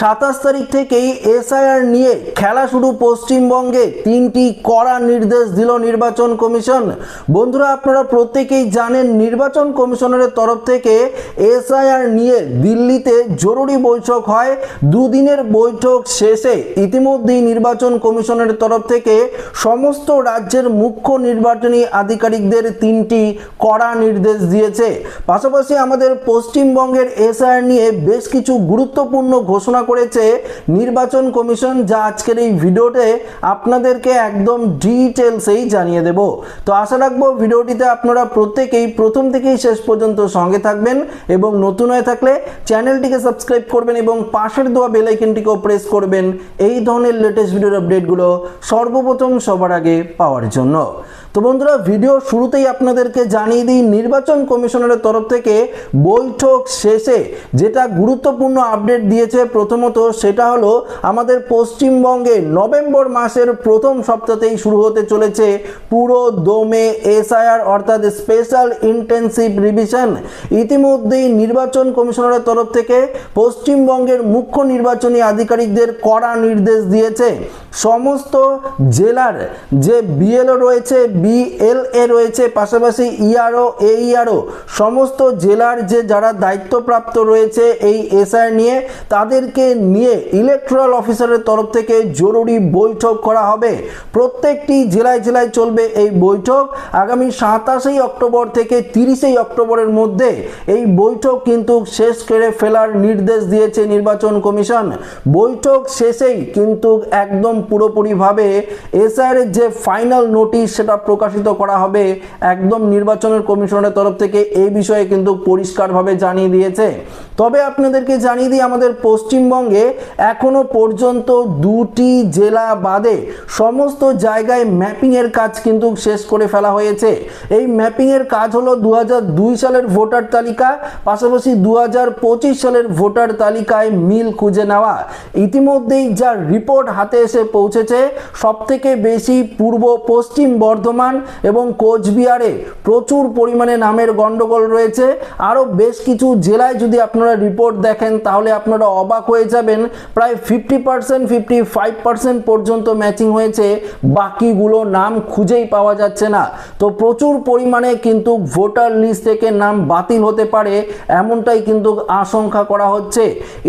সাতাশ তারিখ থেকেই এসআইআর নিয়ে খেলা শুরু পশ্চিমবঙ্গে। তিনটি কড়া নির্দেশ দিল নির্বাচন কমিশন। বন্ধুরা, আপনারা প্রত্যেকেই জানেন নির্বাচন কমিশনের তরফ থেকে এসআইআর নিয়ে দিল্লিতে জরুরি বৈঠক হয়। দুদিনের বৈঠক শেষে ইতিমধ্যেই নির্বাচন কমিশনের তরফ থেকে সমস্ত রাজ্যের মুখ্য নির্বাচনী আধিকারিকদের তিনটি কড়া নির্দেশ দিয়েছে। পাশাপাশি আমাদের পশ্চিমবঙ্গের এসআইআর নিয়ে বেশ কিছু গুরুত্বপূর্ণ ঘোষণা করেছে নির্বাচন কমিশন যা আজকের এই ভিডিওতে আপনাদেরকে একদম ডিটেলসেই জানিয়ে দেব। তো আশা রাখব ভিডিওটিতে আপনারা প্রত্যেকেই প্রথম থেকেই শেষ পর্যন্ত সঙ্গে থাকবেন এবং নতুন হয়ে থাকলে চ্যানেলটিকে সাবস্ক্রাইব করবেন এবং পাশের দেওয়া বেল আইকনটিকেও প্রেস করবেন এই ধরনের লেটেস্ট ভিডিওর আপডেটগুলো সর্বপ্রথম সবার আগে পাওয়ার জন্য। তো বন্ধুরা ভিডিও শুরুতেই আপনাদেরকে জানিয়ে দিই, নির্বাচন কমিশনের তরফ থেকে বৈঠক শেষে যেটা গুরুত্বপূর্ণ আপডেট দিয়েছে প্রথমত সেটা হলো আমাদের পশ্চিমবঙ্গে নভেম্বর মাসের প্রথম সপ্তাহতেই শুরু হতে চলেছে পুরো দমে এসআইআর অর্থাৎ স্পেশাল ইন্টেন্সিভ রিভিশন। ইতিমধ্যেই নির্বাচন কমিশনের তরফ থেকে পশ্চিমবঙ্গের মুখ্য নির্বাচনী আধিকারিকদের কড়া নির্দেশ দিয়েছে। সমস্ত জেলার যে বিএলও রয়েছে, বিএলএ রয়েছে, পাশাপাশি ইআরও, এইআরও, সমস্ত জেলার যে যারা দায়িত্বপ্রাপ্ত রয়েছে এই এসআই নিয়ে তাদেরকে নিয়ে ইলেকট্রাল অফিসারের তরফ থেকে জরুরি বৈঠক করা হবে। প্রত্যেকটি জেলায় জেলায় চলবে এই বৈঠক। আগামী সাতাশেই অক্টোবর থেকে তিরিশেই অক্টোবরের মধ্যে এই বৈঠক কিন্তু শেষ করে ফেলার নির্দেশ দিয়েছে নির্বাচন কমিশন। বৈঠক শেষেই কিন্তু একদম পুরোপুরিভাবে এসআইয়ের যে ফাইনাল নোটিশ সেটা প্রকাশিত করা হবে একদম নির্বাচনের কমিশনের তরফ থেকে এই বিষয়ে কিন্তু পরিষ্কারভাবে জানিয়ে দিয়েছে। তবে আপনাদেরকে জানিয়ে দিই, আমাদের পশ্চিমবঙ্গে এখনও পর্যন্ত দুটি জেলা বাদে সমস্ত জায়গায় ম্যাপিংয়ের কাজ কিন্তু শেষ করে ফেলা হয়েছে। এই ম্যাপিংয়ের কাজ হলো দু সালের ভোটার তালিকা, পাশাপাশি দু সালের ভোটার তালিকায় মিল খুঁজে নেওয়া। ইতিমধ্যেই যা রিপোর্ট হাতে এসে পৌঁছেছে, সবথেকে বেশি পূর্ব পশ্চিম বর্ধমান এবং কোচবিহারে প্রচুর পরিমাণে নামের গন্ডগোল রয়েছে। আরও বেশ কিছু জেলায় যদি আপনারা রিপোর্ট দেখেন, তাহলে আপনারা অবাক হয়ে যাবেন। প্রায় fifty percent fifty five percent পর্যন্ত ম্যাচিং হয়েছে। বাকিগুলো নাম খুঁজেই পাওয়া যাচ্ছে না। তো প্রচুর পরিমাণে কিন্তু ভোটার লিস্ট থেকে নাম বাতিল হতে পারে, এমনটাই কিন্তু আশঙ্কা করা হচ্ছে।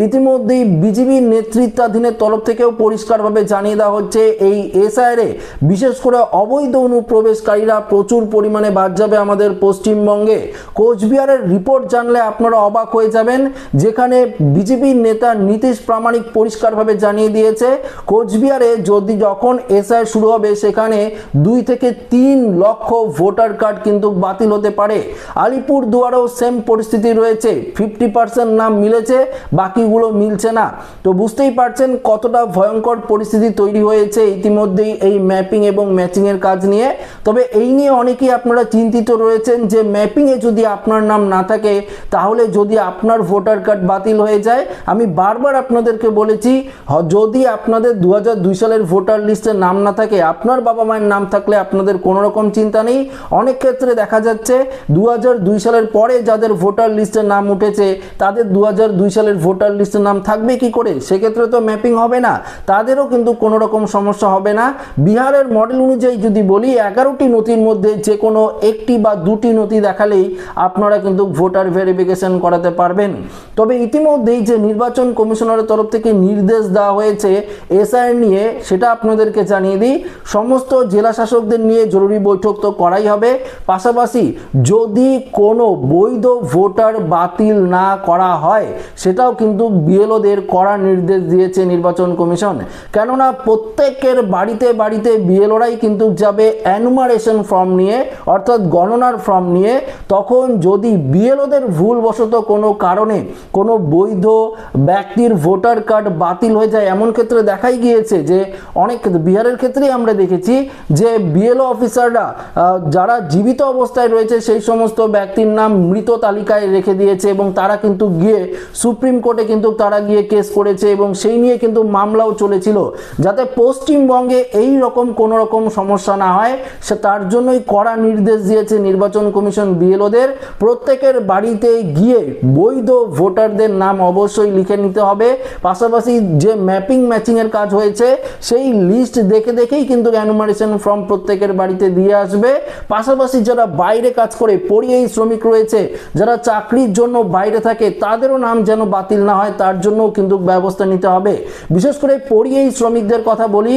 ইতিমধ্যেই বিজেপির নেতৃত্বাধীনের তরফ থেকেও পরিষ্কারভাবে জানিয়ে দেওয়া হচ্ছে, এই এসআইআরে বিশেষ করে অবৈধ অনুপ্রবেশকারীরা প্রচুর পরিমাণে বাদ যাবে আমাদের পশ্চিমবঙ্গে। কোচবিহারের রিপোর্ট জানলে আপনারা অবাক হয়ে যাবেন। যেখানে বিজেপির নেতা নীতিশ প্রামাণিক পরিষ্কারভাবে জানিয়ে দিয়েছে, কোচবিহারে যদি যখন এসআই শুরু হবে সেখানে দুই থেকে তিন লক্ষ ভোটার কার্ড কিন্তু বাতিল হতে পারে। আলিপুর দুয়ারেও সেম পরিস্থিতি রয়েছে, ফিফটি পার্সেন্ট নাম মিলেছে, বাকিগুলো মিলছে না। তো বুঝতেই পারছেন কতটা ভয়ঙ্কর পরিস্থিতি তৈরি হয়েছে ইতিমধ্যেই এই ম্যাপিং এবং ম্যাচিংয়ের কাজ নিয়ে। তবে এই নিয়ে অনেকেই আপনারা চিন্তিত রয়েছেন যে ম্যাপিংয়ে যদি আপনার নাম না থাকে, তাহলে যদি আপনার ভোটার কার্ড বাতিল হয়ে যায়, আমি বারবার আপনাদেরকে বলেছি যদি আপনাদের দু হাজার দুই সালের ভোটার লিস্টে নাম না থাকে, আপনার বাবা মায়ের নাম থাকলে আপনাদের কোনো রকম চিন্তা নেই। অনেক ক্ষেত্রে দেখা যাচ্ছে দু সালের পরে যাদের ভোটার লিস্টে নাম উঠেছে, তাদের দু সালের ভোটার লিস্টে নাম থাকবে কি করে? সেক্ষেত্রে তো ম্যাপিং হবে না। তাদেরও কিন্তু কোনো রকম সমস্যা হবে না। বিহারের মডেল অনুযায়ী যদি বলি, এগারোটি নথির মধ্যে যে কোনো একটি বা দুটি নথি দেখালেই আপনারা কিন্তু ভোটার ভেরিফিকেশন করাতে পারবেন। তবে ইতিমধ্যেই যে নির্বাচন কমিশনারের তরফ থেকে নির্দেশ দেওয়া হয়েছে এসআইআর নিয়ে সেটা আপনাদেরকে জানিয়ে দিই। সমস্ত জেলা শাসকদের নিয়ে জরুরি বৈঠক তো করাই হবে। পাশাপাশি যদি কোনো বৈধ ভোটার বাতিল না করা হয়, সেটাও কিন্তু বিএলওদের কড়া নির্দেশ দিয়েছে নির্বাচন কমিশন। কেননা প্রত্যেকের বাড়িতে বাড়িতে বিএলওরাই কিন্তু যাবে অ্যানুমারেশন ফর্ম নিয়ে, অর্থাৎ গণনার ফর্ম নিয়ে। তখন যদি বিএলওদের ভুলবশত কোনো কারণে কোনো বৈধ ব্যক্তির ভোটার কার্ড বাতিল হয়ে যায় এমন ক্ষেত্রে দেখাই গিয়েছে যে অনেক বিহারের ক্ষেত্রেই আমরা দেখেছি যে বিএলও অফিসাররা যারা জীবিত অবস্থায় রয়েছে সেই সমস্ত ব্যক্তির নাম মৃত তালিকায় রেখে দিয়েছে এবং তারা কিন্তু গিয়ে সুপ্রিম কোর্টে কিন্তু তারা গিয়ে কেস করেছে এবং সেই নিয়ে কিন্তু মামলাও চলেছিল। যাতে পশ্চিমবঙ্গে এই রকম কোনো রকম সমস্যা না হয়, সে তার জন্যই কড়া নির্দেশ দিয়েছে নির্বাচন কমিশন বিএলওদের প্রত্যেকের বাড়িতে গিয়ে বৈধ ভোটারদের নাম অবশ্যই লিখে নিতে হবে। পাশাপাশি যে ম্যাপিং ম্যাচিংয়ের কাজ হয়েছে, সেই লিস্ট দেখে দেখেই কিন্তু অ্যানুমারেশন ফর্ম প্রত্যেকের বাড়িতে দিয়ে আসবে। পাশাপাশি যারা বাইরে কাজ করে পরিযায়ী শ্রমিক রয়েছে, যারা চাকরির জন্য বাইরে থাকে, তাদেরও নাম যেন বাতিল না হয়, তার জন্য কিন্তু ব্যবস্থা নিতে হবে। বিশেষ করে পরিযায়ী শ্রমিকদের কথা বলি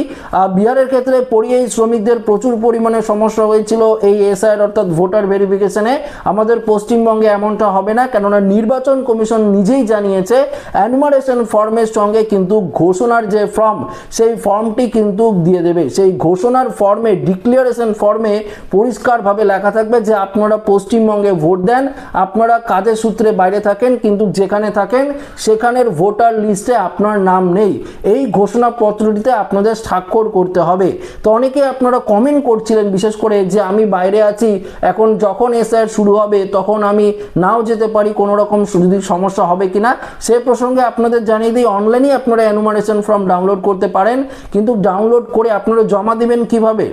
বিহারের ক্ষেত্রে পরিযায়ী শ্রমিকদের প্রচুর পরিমাণে সমস্যা হয়েছিল এই এসআইআর অর্থাৎ ভোটার ভেরিফিকেশনে আমাদের পশ্চিমবঙ্গে এমনটা হবে না, কেননা নির্বাচন কমিশন নিজেই জানিয়েছে অ্যানুমারেশন ফর্মের সঙ্গে কিন্তু ঘোষণার যে ফর্ম সেই ফর্মটি কিন্তু দিয়ে দেবে। সেই ঘোষণার ফর্মে ডিক্লিয়ারেশন ফর্মে পরিষ্কারভাবে লেখা থাকবে যে আপনারা পশ্চিমবঙ্গে ভোট দেন, আপনারা কাজের সূত্রে বাইরে থাকেন, কিন্তু যেখানে থাকেন, সেখানের ভোটার লিস্টে আপনার নাম নেই। এই ঘোষণাপত্রটিতে আপনাদের স্বাক্ষর করতে হবে। তো অনেকে আপনারা কমেন্ট করছিলেন, বিশেষ করে যে আমি বাইরে আছি, এখন যখন এসআইআর শুরু হবে, তখন আমি নাও যেতে পারি, কোনো রকম যদি সমস্যা হবে কিনা? সে প্রসঙ্গে আপনাদের জানিয়ে দিই অনলাইনেই আপনারা অ্যানুমারেশন ফর্ম ডাউনলোড করতে পারেন, কিন্তু ডাউনলোড করে আপনারা জমা দিবেন কীভাবে?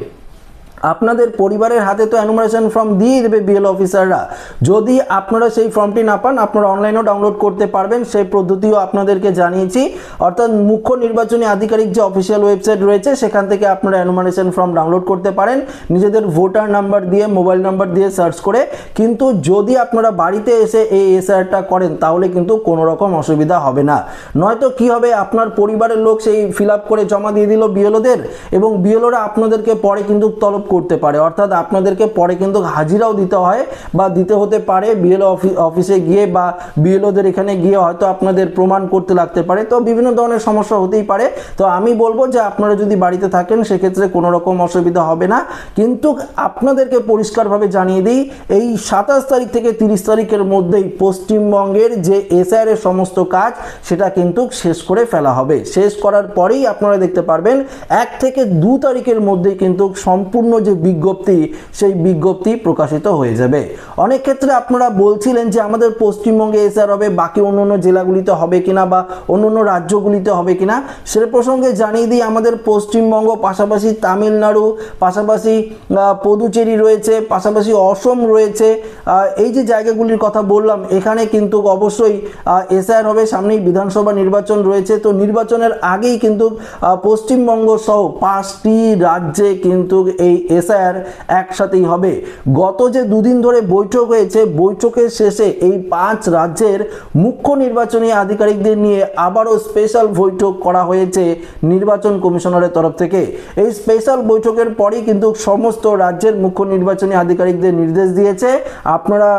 আপনাদের পরিবারের হাতে তো অ্যানুমারেশন ফর্ম দিয়ে দেবে বিএল অফিসাররা যদি আপনারা সেই ফর্মটি না পান, আপনারা অনলাইনেও ডাউনলোড করতে পারবেন। সেই পদ্ধতিও আপনাদেরকে জানিয়েছি। অর্থাৎ মুখ্য নির্বাচনী আধিকারিক যে অফিসিয়াল ওয়েবসাইট রয়েছে, সেখান থেকে আপনারা অ্যানুমারেশন ফর্ম ডাউনলোড করতে পারেন। নিজেদের ভোটার নাম্বার দিয়ে মোবাইল নাম্বার দিয়ে সার্চ করে। কিন্তু যদি আপনারা বাড়িতে এসে এই এসআরটা করেন, তাহলে কিন্তু কোনো রকম অসুবিধা হবে না। নয়তো কি হবে, আপনার পরিবারের লোক সেই ফিল করে জমা দিয়ে দিল বিএলওদের এবং বিএলওরা আপনাদেরকে পরে কিন্তু তলব করতে পারে। অর্থাৎ আপনাদেরকে পরে কিন্তু হাজিরাও দিতে হয় বা দিতে হতে পারে বিএলও অফিসে গিয়ে বা বিএলওদের এখানে গিয়ে হয়তো আপনাদের প্রমাণ করতে লাগতে পারে। তো বিভিন্ন ধরনের সমস্যা হতেই পারে। তো আমি বলব যে আপনারা যদি বাড়িতে থাকেন, সেক্ষেত্রে কোনো রকম অসুবিধা হবে না। কিন্তু আপনাদেরকে পরিষ্কারভাবে জানিয়ে দিই, এই সাতাশ তারিখ থেকে তিরিশ তারিখের মধ্যেই পশ্চিমবঙ্গের যে এসআইআর এর সমস্ত কাজ, সেটা কিন্তু শেষ করে ফেলা হবে। শেষ করার পরেই আপনারা দেখতে পারবেন, এক থেকে দু তারিখের মধ্যেই কিন্তু সম্পূর্ণ যে বিজ্ঞপ্তি, সেই বিজ্ঞপ্তি প্রকাশিত হয়ে যাবে। অনেক ক্ষেত্রে আপনারা বলছিলেন যে আমাদের পশ্চিমবঙ্গে এসআর হবে, বাকি অন্য অন্য জেলাগুলিতে হবে কিনা বা অন্য অন্য রাজ্যগুলিতে হবে কিনা, সে প্রসঙ্গে জানিয়ে দিই, আমাদের পশ্চিমবঙ্গ, পাশাপাশি তামিলনাড়ু, পাশাপাশি পদুচেরি রয়েছে, পাশাপাশি অসম রয়েছে। এই যে জায়গাগুলির কথা বললাম, এখানে কিন্তু অবশ্যই এসআর হবে, সামনেই বিধানসভা নির্বাচন রয়েছে। তো নির্বাচনের আগেই কিন্তু পশ্চিমবঙ্গ সহ পাঁচটি রাজ্যে কিন্তু এই এসআইআর একসাথেই হবে। গত যে দুদিন ধরে বৈঠক হয়েছে, বৈঠকের শেষে এই পাঁচ রাজ্যের মুখ্য নির্বাচনী আধিকারিকদের নিয়ে আবারও স্পেশাল বৈঠক করা হয়েছে নির্বাচন কমিশনারের তরফ থেকে। এই স্পেশাল বৈঠকের পরেই কিন্তু সমস্ত রাজ্যের মুখ্য নির্বাচনী আধিকারিকদের নির্দেশ দিয়েছে। আপনারা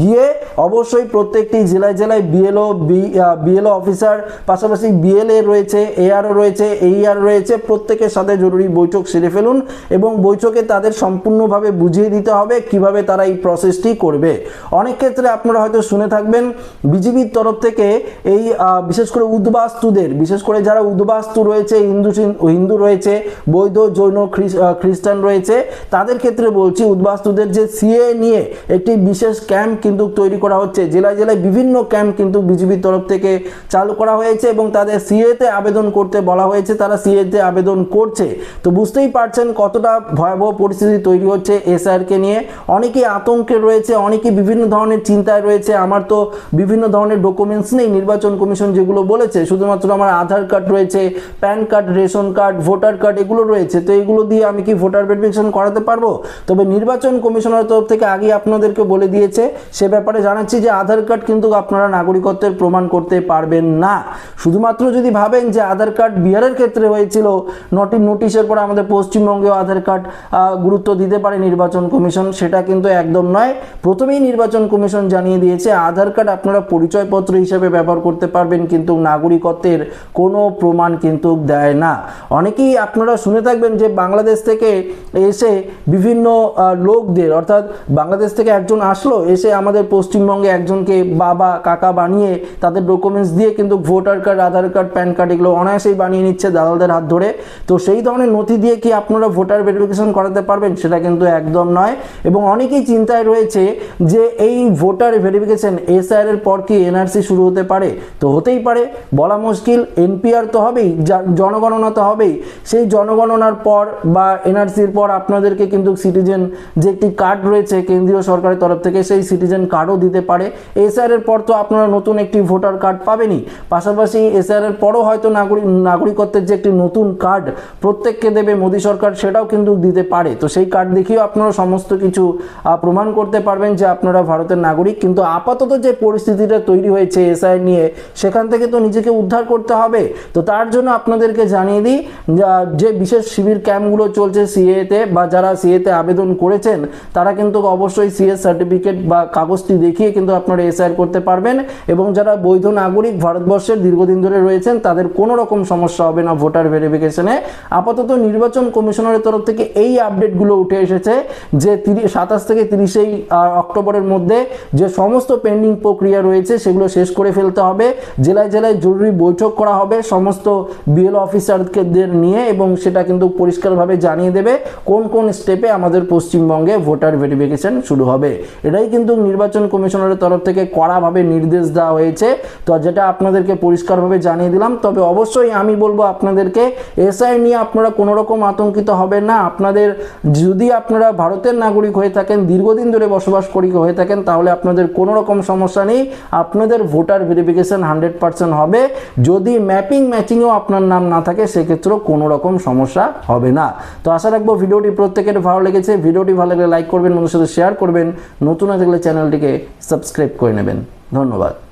গিয়ে অবশ্যই প্রত্যেকটি জেলায় জেলায় বিএলও বিএলও অফিসার, পাশাপাশি বিএলএ রয়েছে, এআরও রয়েছে, এইআর রয়েছে, প্রত্যেকের সাথে জরুরি বৈঠক সেরে ফেলুন এবং বৈঠকে তাদের সম্পূর্ণভাবে বুঝিয়ে দিতে হবে কীভাবে তারা এই প্রসেসটি করবে। অনেক ক্ষেত্রে আপনারা হয়তো শুনে থাকবেন বিজেপির তরফ থেকে এই বিশেষ করে উদ্বাস্তুদের, বিশেষ করে যারা উদ্বাস্তু রয়েছে, হিন্দু হিন্দু রয়েছে বৈধ জৈন খ্রিস্টান রয়েছে, তাদের ক্ষেত্রে বলছি উদ্বাস্তুদের যে সিএ নিয়ে একটি বিশেষ ক্যাম্প কিন্তু তৈরি করা হচ্ছে। জেলায় জেলায় বিভিন্ন ক্যাম্প কিন্তু বিজেপির তরফ থেকে চালু করা হয়েছে এবং তাদের সিএতে আবেদন করতে বলা হয়েছে, তারা সিএতে আবেদন করছে। তো বুঝতেই পারছেন কতটা ভয়াবহ পরিস্থিতি তৈরি হচ্ছে এসআরকে নিয়ে। অনেকেই আতঙ্কে রয়েছে, অনেকেই বিভিন্ন ধরনের চিন্তায় রয়েছে। আমার তো বিভিন্ন ধরনের ডকুমেন্টস নেই, নির্বাচন কমিশন যেগুলো বলেছে, শুধুমাত্র আমার আধার কার্ড রয়েছে, PAN card, ration card, voter card এগুলো রয়েছে। তো এগুলো দিয়ে আমি কি ভোটার ভেরিফিকেশন করাতে পারব? তবে নির্বাচন কমিশনের তরফ থেকে আগে আপনাদেরকে বলে দিয়েছে, সে ব্যাপারে জানাচ্ছি যে আধার কার্ড কিন্তু আপনারা নাগরিকত্বের প্রমাণ করতে পারবেন না। শুধুমাত্র যদি ভাবেন যে আধার কার্ড বিহারের ক্ষেত্রে হয়েছিল, নটি নোটিশের পর আমাদের পশ্চিমবঙ্গেও আধার কার্ড গুরুত্ব দিতে পারে নির্বাচন কমিশন, সেটা কিন্তু একদম নয়। প্রথমেই নির্বাচন কমিশন জানিয়ে দিয়েছে, আধার কার্ড আপনারা পরিচয়পত্র হিসেবে ব্যবহার করতে পারবেন, কিন্তু নাগরিকত্বের কোনো প্রমাণ কিন্তু দেয় না। অনেকেই আপনারা শুনে থাকবেন যে বাংলাদেশ থেকে এসে বিভিন্ন লোকদের, অর্থাৎ বাংলাদেশ থেকে একজন আসলো, এসে আমাদের পশ্চিমবঙ্গে একজনকে বাবা, কাকা বানিয়ে তাদের ডকুমেন্টস দিয়ে কিন্তু voter card, Aadhaar card, PAN card এগুলো অনায়াসেই বানিয়ে নিচ্ছে দালালদের হাত ধরে। তো সেই ধরনের নথি দিয়ে কি আপনারা ভোটার ভেরিফিকেশন করাতে পারবেন সেটা কিন্তু একদম নয়। এবং অনেকেই চিন্তায় রয়েছে যে এই ভোটার ভেরিফিকেশন এসআইআর এর পর কি এনআরসি শুরু হতে পারে? তো হতেই পারে। বলা মুশকিল, এনপিআর তো হবেই জনগণনা তো হবেই। সেই জনগণনার পর বা এনআরসির পর আপনাদেরকে কিন্তু সিটিজেন যে একটি কার্ড রয়েছে কেন্দ্রীয় সরকারের তরফ থেকে সেই সিটিজেন কার্ডও দিতে পারে। এসআর এর পর তো আপনারা নতুন একটি ভোটার কার্ড পাবেনই। পাশাপাশি এসআর এর পরও হয়তো নাগরিক নাগরিকত্বের যে একটি নতুন কার্ড প্রত্যেককে দেবে মোদী সরকার সেটাও কিন্তু দিতে পারে। তো সেই কার্ড দেখিয়েও আপনারা সমস্ত কিছু প্রমাণ করতে পারবেন যে আপনারা ভারতের নাগরিক। কিন্তু আপাতত যে পরিস্থিতিটা তৈরি হয়েছে এসআই নিয়ে, সেখান থেকে তো নিজেকে উদ্ধার করতে হবে। তো তার জন্য আপনাদেরকে জানিয়ে দিই, যা- বিশেষ শিবির ক্যাম্পগুলো চলছে সিএতে বা যারা সিএতে আবেদন করেছেন, তারা কিন্তু অবশ্যই সিএ সার্টিফিকেট বা কাগজটি দেখিয়ে কিন্তু আপনারা এসআইআর করতে পারবেন। এবং যারা বৈধ নাগরিক ভারতবর্ষের দীর্ঘদিন ধরে রয়েছেন, তাদের কোনো রকম সমস্যা হবে না ভোটার ভেরিফিকেশনে আপাতত নির্বাচন কমিশনারের তরফ থেকে এই আপডেটগুলো উঠে এসেছে যে তিরিশ সাতাশ থেকে তিরিশেই অক্টোবরের মধ্যে যে সমস্ত পেন্ডিং প্রক্রিয়া রয়েছে সেগুলো শেষ করে ফেলতে হবে। জেলায় জেলায় জরুরি বৈঠক করা হবে সমস্ত বিএল অফিসারদের নিয়ে এবং সেটা কিন্তু পরিষ্কারভাবে জানিয়ে দেবে কোন কোন স্টেপে আমাদের পশ্চিমবঙ্গে ভোটার ভেরিফিকেশন শুরু হবে। এটাই কিন্তু নির্বাচন কমিশনারের তরফ থেকে কড়াভাবে নির্দেশ দেওয়া হয়েছে। তো যেটা আপনাদেরকে পরিষ্কারভাবে জানিয়ে দিলাম, তবে অবশ্যই আমি বলব আপনাদেরকে, এসআই নিয়ে আপনারা কোনো রকম আতঙ্কিত হবেন না। আপনাদের যদি আপনারা ভারতের নাগরিক হয়ে থাকেন, দীর্ঘদিন ধরে বসবাস করি হয়ে থাকেন, তাহলে আপনাদের কোনো রকম সমস্যা নেই। আপনাদের ভোটার ভেরিফিকেশন হান্ড্রেড পার্সেন্ট হবে। যদি ম্যাপিং ম্যাচিংও আপনার নাম না থাকে, সেক্ষেত্রেও কোনো রকম সমস্যা হবে না। তো আশা রাখব ভিডিওটি প্রত্যেকের ভালো লেগেছে। ভিডিওটি ভালো লাগলে লাইক করবেন বন্ধুর সাথে শেয়ার করবেন। নতুন থাকলে চ্যানেলটিকে সাবস্ক্রাইব করে নেবেন। ধন্যবাদ।